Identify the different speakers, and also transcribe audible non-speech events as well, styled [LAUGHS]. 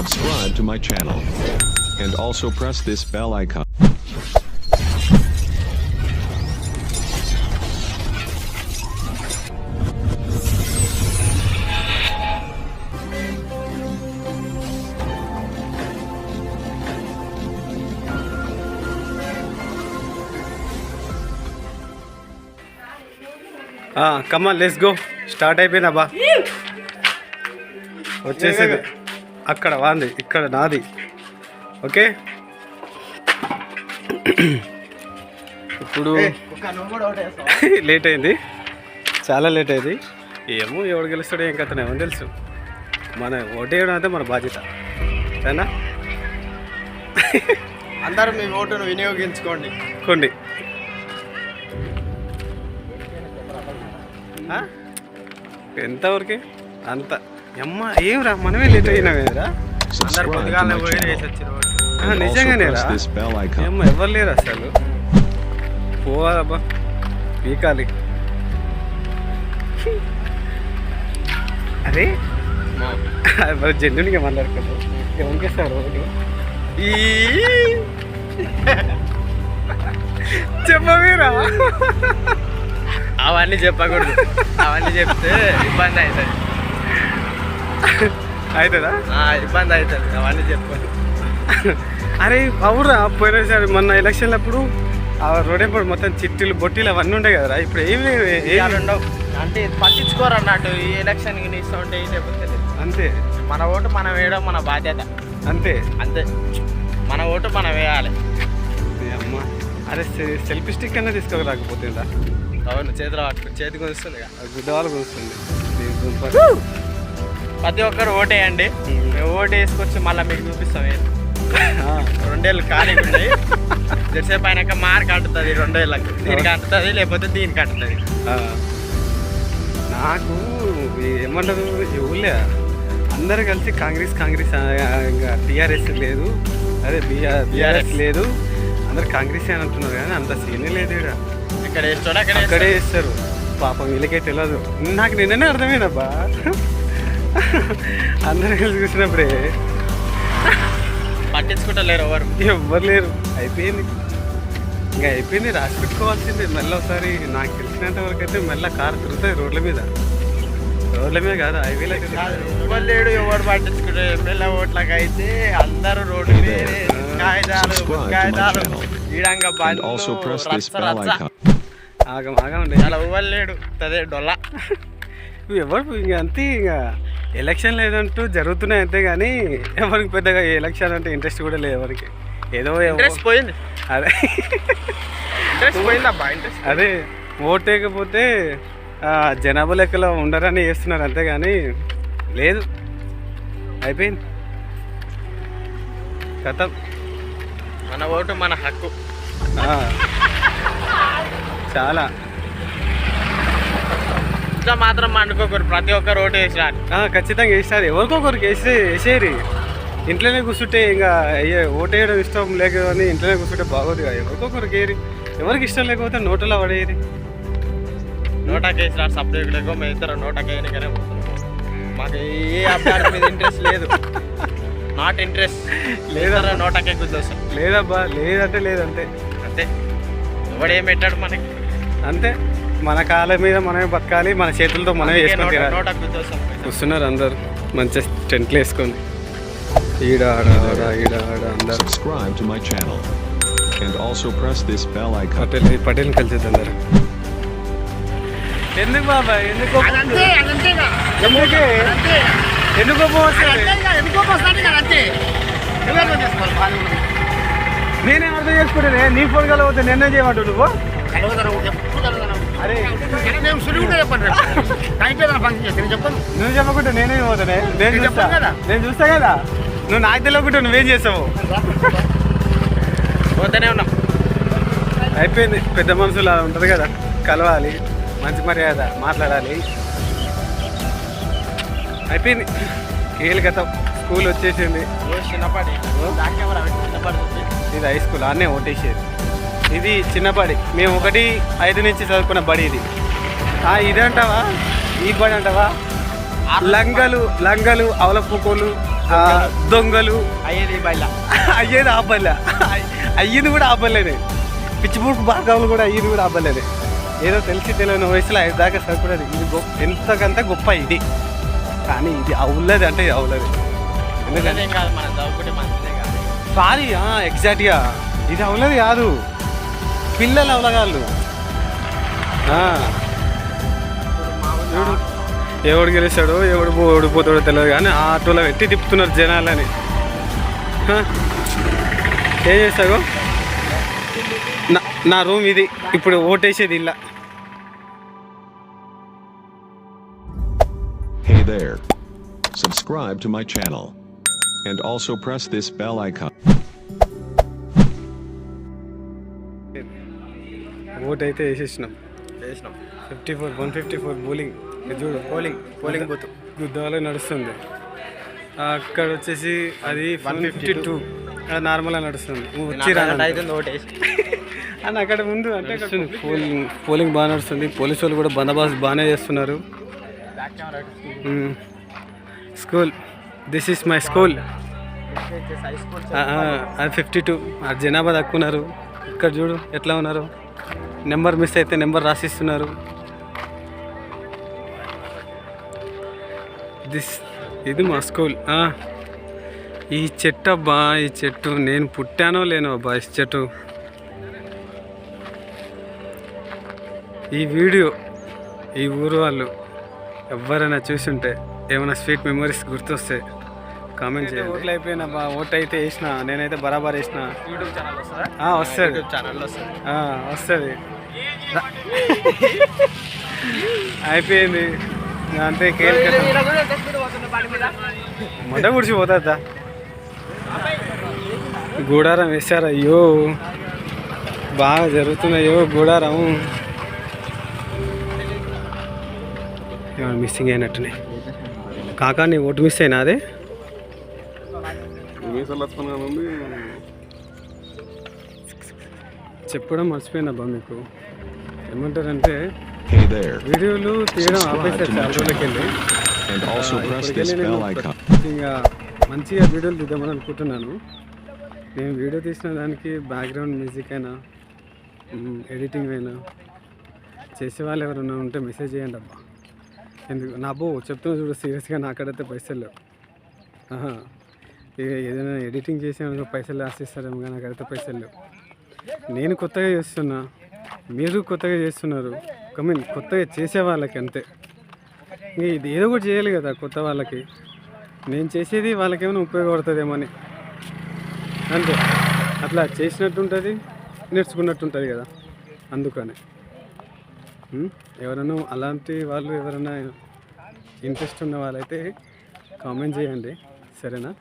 Speaker 1: subscribe to my channel. And also press this bell icon.
Speaker 2: Come on let's go start అయిపోయిందా బా వచ్చేసింది అక్కడ వాంది ఇక్కడ నాది. ఓకే? ఇప్పుడు [LAUGHS] లేట్ అయింది చాలా లేట్ అయింది ఏమో ఎవడు గెలుస్తాడో ఏం కథనే ఏమో తెలుసు. మన ఓటేయడం అయితే మన బాధ్యత. సరేనా? [LAUGHS]
Speaker 3: అందరూ మీ ఓటును వినియోగించుకోండి.
Speaker 2: కొండి? ఎంతవరకు? అంత. అమ్మ ఏం రా మనమే లేట్
Speaker 3: అందరు పొద్దుగాలనే పోయి. వేసి
Speaker 2: నిజంగానే. ఏమో ఎవరు లేరు అసలు? పోవాలబ్బా. పీకాలి. అరే? మరి జెన్యున్గా ఒకటి
Speaker 3: ఈ
Speaker 2: చెప్పమీరా
Speaker 3: అవన్నీ చెప్పకూడదు. అవన్నీ చెప్తే ఇబ్బంది అవుతుంది.
Speaker 2: అవుతుందా?
Speaker 3: ఆ, ఇబ్బంది అవుతుంది. అవన్నీ చెప్పండి
Speaker 2: అరే అవురా పోయినసారి మొన్న ఎలక్షన్లు అప్పుడు ఆ రోడెంపడు మొత్తం చిట్టీలు బొట్టీలు అవన్నీ ఉండే కదరా? ఇప్పుడు ఏమి
Speaker 3: ఉండవు. అంటే పట్టించుకోరు అన్నట్టు. ఈ ఎలక్షన్కి నీ ఉంటే ఏం లేకపోతే లేదు.
Speaker 2: అంతే.
Speaker 3: మన ఓటు మనం వేయడం మన బాధ్యత.
Speaker 2: అంతే.
Speaker 3: అంతే. మన ఓటు మనం వేయాలి.
Speaker 2: అమ్మ. అరే సెల్ఫీ స్టిక్ అన్నా తీసుకోరాకపోతుందా?
Speaker 3: అవును చేతిలో వస్తుంది కదా.
Speaker 2: గుడ్డ వాళ్ళు దుంప.
Speaker 3: ప్రతి ఒక్కరు ఓటేయండి. ఓటు వేసుకొచ్చి మళ్ళీ మీకు చూపిస్తాం రెండేళ్ళు ఖాళీగా ఉన్నాయి జెర్సేపు అయినాక మార్క్ అంటుతుంది రెండేళ్ళకి దీనికి అంటుతుంది లేకపోతే దీనికి అంటుతుంది.
Speaker 2: నాకు ఏమంటారు ఊళ్ళే అందరు కలిసి కాంగ్రెస్ కాంగ్రెస్ టీఆర్ఎస్ లేదు. అదే బీఆర్ బీఆర్ఎస్ లేదు. అందరు కాంగ్రెస్ అని అంటున్నారు కానీ అంత సీనే లేదు ఇక్కడ
Speaker 3: ఇక్కడ వేస్తాడు అక్కడ
Speaker 2: అక్కడే వేస్తారు. పాపం వీళ్ళకే తెలియదు నాకు నిన్ననే అర్థమైందబ్బా. అందరు కలిసి కూర్చున్నప్పుడే.
Speaker 3: పట్టించుకుంటలేరు ఎవరు?
Speaker 2: ఎవ్వరు లేరు. అయిపోయింది. ఇంకా అయిపోయింది. రాసి పెట్టుకోవాల్సిందే. మళ్ళీ ఒకసారి నాకు తెలిసినంత వరకు అయితే మళ్ళీ కారు తిరుగుతాయి రోడ్ల మీద. రోడ్ల మీద కాదు హైవేలో
Speaker 3: ఎవరు లేడు ఎవరు పట్టించుకుంటారు ఎమ్మెల్యే ఓట్లకు అయితే అందరూ రోడ్డు మీద. కాగితాలు
Speaker 1: Subscribe to my
Speaker 3: కాగితాలు.
Speaker 1: channel.
Speaker 3: ఈడంగా
Speaker 1: And
Speaker 3: బండ్లు,
Speaker 1: also press this
Speaker 3: రచ్చ
Speaker 1: bell
Speaker 3: రచ్చ.
Speaker 1: icon.
Speaker 2: ఆగం ఆగం ఉండే.
Speaker 3: అలా ఎవరు లేడు. అదే డొల్ల.
Speaker 2: ఎవరు? ఇంకా అంతే ఇంకా ఎలక్షన్ లేదంటూ జరుగుతున్నాయి అంతే కానీ ఎవరికి పెద్దగా ఎలక్షన్ అంటే ఇంట్రెస్ట్ కూడా లేదు ఎవరికి. ఏదో
Speaker 3: ఇంట్రెస్ట్ పోయింది.
Speaker 2: అదే.
Speaker 3: ఇంట్రెస్ట్ పోయిందబ్బా ఇంట్రెస్ట్
Speaker 2: అదే ఓట్ వేయకపోతే ఆ, జనాభా లెక్కలో ఉండరని చేస్తున్నారు అంతే కానీ లేదు. అయిపోయింది. కథం.
Speaker 3: మన ఓటు మన హక్కు.
Speaker 2: చాలా.
Speaker 3: ఇంకా మాత్రం అనుకోకూడదు ప్రతి ఒక్కరు ఓటు వేసినారు.
Speaker 2: ఖచ్చితంగా వేస్తారు ఎవరికొకరికి వేస్తే వేసేయరు. ఇంట్లోనే కూర్చుంటే ఇంకా అయ్యే ఓటేయడం ఇష్టం లేక అని ఇంట్లోనే కూర్చుంటే బాగోదు కదా. ఎవరికొకరికి ఏరి ఎవరికి ఇష్టం లేకపోతే నోటలో పడేయరు.
Speaker 3: నోటాకి వేసినారు సపరేట్ లేకో మేము ఇద్దరు నోటాకి వేయనికనే మాకు ఏ అభ్యర్థి మీద ఇంట్రెస్ట్ లేదు. నాట్ ఇంట్రెస్ట్
Speaker 2: లేదా?
Speaker 3: లేదా నోటాకే గుద్దొస్తాం
Speaker 2: లేదబ్బా. లేదంటే లేదంతే.
Speaker 3: అంతే. ఎవడు పెట్టాడు మనకి?
Speaker 2: అంతే. మన కాళ్ళ మీద మనమే బతకాలి మన చేతులతో మనమే వేసుకొని తినాలి.
Speaker 3: గుద్దొస్తాం
Speaker 2: వస్తున్నారు అందరు. మంచిగా టెంట్లు వేసుకొని. ఈడ ఆడ ఈడ ఆడ అందరు.
Speaker 1: Subscribe to my channel. And also press this bell icon.
Speaker 2: Patel Patel కలిసేది అందరు. ఎందుకు బాబా? ఎందుకు ఎందుకే?
Speaker 4: అంతే
Speaker 2: ఎందుకు కోపం వస్తుంది?
Speaker 4: ఎందుకో అంతే బాగా
Speaker 2: నేనే అర్థం చేసుకుంటే నీ ఫోన్ కలవతే నిన్నే చేయమంటు నువ్వు?
Speaker 4: నేను సులువుగా చెప్పండి ఫంక్షన్ నేను చెప్పను.
Speaker 2: నువ్వు చెప్పకుంటే నేనే పోతానే. నేను చూస్తా
Speaker 4: చెప్పను కదా.
Speaker 2: నేను చూస్తా కదా. నువ్వు నాకు తెలియకుంటే నువ్వేం చేస్తావు?
Speaker 3: పోతూనే ఉన్నాం.
Speaker 2: అయిపోయింది. పెద్ద మనుషులు అలా ఉంటుంది కదా. కలవాలి మంచి మర్యాద మాట్లాడాలి. అయిపోయింది. కేలు గతం స్కూల్ వచ్చేసింది.
Speaker 3: రోజు చిన్నపాటి. బ్యాక్ కెమెరా పెట్టి చిన్నపాటి
Speaker 2: ఇది హై స్కూల్ అన్నే ఓటేసేది. ఇది చిన్నబడి మేము ఒకటి ఐదు నుంచి చదువుకున్న బడి ఇది. ఇదంటావా ఈ బడి అంటావా? లంగలు లంగలు అవల పువ్వులు ఆ, దొంగలు.
Speaker 3: అయ్యేది బయట
Speaker 2: అయ్యేది ఆపల్లే అయ్యింది కూడా ఆపలేదే పిచ్చిపూడుకు భార్గవులు కూడా అయ్యింది కూడా ఆపలేదే ఏదో తెలిసి తెలియని వయసులో ఐదు దాకా సరిపడదు. ఇది గొప్ప ఎంతకంత గొప్ప ఇది. కానీ ఇది అవులేదు అంటే ఇది అవులేదు ఎందుకంటే సారీ ఎగ్జాక్ట్గా. ఇది అవులేదు కాదు. పిల్లలు అవలగాళ్ళు. ఆ, ఎవడు గెలుస్తాడో ఎవడు ఓడిపోతాడో తెలియదు కానీ ఆ ఆటోలో పెట్టి తిప్పుతున్నారు జనాలని? ఏం చేస్తాగో నా రూమ్ ఇది ఇప్పుడు ఓటేసేది ఇలా
Speaker 1: Hey there. Subscribe to my channel. And also press this bell icon.
Speaker 2: Vote అయితే వేసేసినాం
Speaker 3: చేసినాం
Speaker 2: fifty four one fifty four polling. చూడు
Speaker 3: పోలింగ్ పోలింగ్ బూత్
Speaker 2: గుద్దాలో నడుస్తుంది. అక్కడ వచ్చేసి అది వన్ ఫిఫ్టీ టూ. అది నార్మల్గా నడుస్తుంది.
Speaker 3: ఓటేసి.
Speaker 2: అని అక్కడ ముందు అంటే పోలింగ్ పోలింగ్ బాగా నడుస్తుంది. పోలీసు వాళ్ళు కూడా బందోబస్తు బాగానే చేస్తున్నారు. School this is my school అది ఫిఫ్టీ టూ జనాభా తక్కువ ఉన్నారు. ఇక్కడ చూడు ఎట్లా ఉన్నారు? నెంబర్ మిస్ అయితే నెంబర్ రాసిస్తున్నారు. దిస్ ఇది మా స్కూల్. ఆ. ఈ చెట్టు అబ్బా ఈ చెట్టు. నేను పుట్టానో లేనో అబ్బా ఈ చెట్టు. ఈ వీడియో ఈ ఊరు వాళ్ళు ఎవరైనా చూసుంటే ఏమైనా స్వీట్ మెమరీస్ గుర్తొస్తాయి కామెంట్ చేయండి. ఓట్లు అయిపోయినా బా ఓట్ అయితే వేసిన నేనైతే బరాబర్ వేసిన.
Speaker 3: యూట్యూబ్ ఛానల్ వస్తుందా?
Speaker 2: ఆ, వస్తుంది.
Speaker 3: యూట్యూబ్ ఛానల్ వస్తుంది.
Speaker 2: ఆ, వస్తుంది. అయిపోయింది. అంతే కేక్ మొట్ట గుడిచి పోతుందా గూడారం వేశారు? అయ్యో. బాగా జరుగుతున్నాయో గూడారం. మిస్సింగ్ అయినట్టునే కాకా నీ ఓటు మిస్ అయినా అదే? చెప్పడం మర్చిపోయినా బా మీకు. ఏమంటారంటే
Speaker 1: Hey there.
Speaker 2: వీడియోలు తీయడం ఆపేసారు చాలా రోజులకి వెళ్ళి. ఇంకా మంచిగా వీడియోలు తీద్దామని అనుకుంటున్నాను. నేను వీడియో తీసిన దానికి బ్యాక్గ్రౌండ్ మ్యూజిక్ అయినా ఎడిటింగ్ అయినా చేసే వాళ్ళు ఎవరైనా ఉంటే మెసేజ్ చేయండి అబ్బా. ఎందుకు? నా బో చెప్తున్నా చూడు సీరియస్గా నాకడైతే పైసలు లేవు. ఏదైనా ఎడిటింగ్ చేసామనుకో పైసలు ఆశిస్తారేమో కానీ నాకైతే పైసలు లేవు. నేను కొత్తగా చేస్తున్నా మీరు కొత్తగా చేస్తున్నారు. కమీన్ కొత్తగా చేసే వాళ్ళకి అంతే. ఇది ఏదో ఒకటి చేయాలి కదా కొత్త వాళ్ళకి. నేను చేసేది వాళ్ళకి ఏమైనా ఉపయోగపడుతుందేమో అని. అంతే. అట్లా చేసినట్టు ఉంటుంది నేర్చుకున్నట్టు ఉంటుంది కదా. అందుకని. ఎవరైనా అలాంటి వాళ్ళు ఎవరైనా ఇంట్రెస్ట్ ఉన్న వాళ్ళైతే కామెంట్ చేయండి. సరేనా?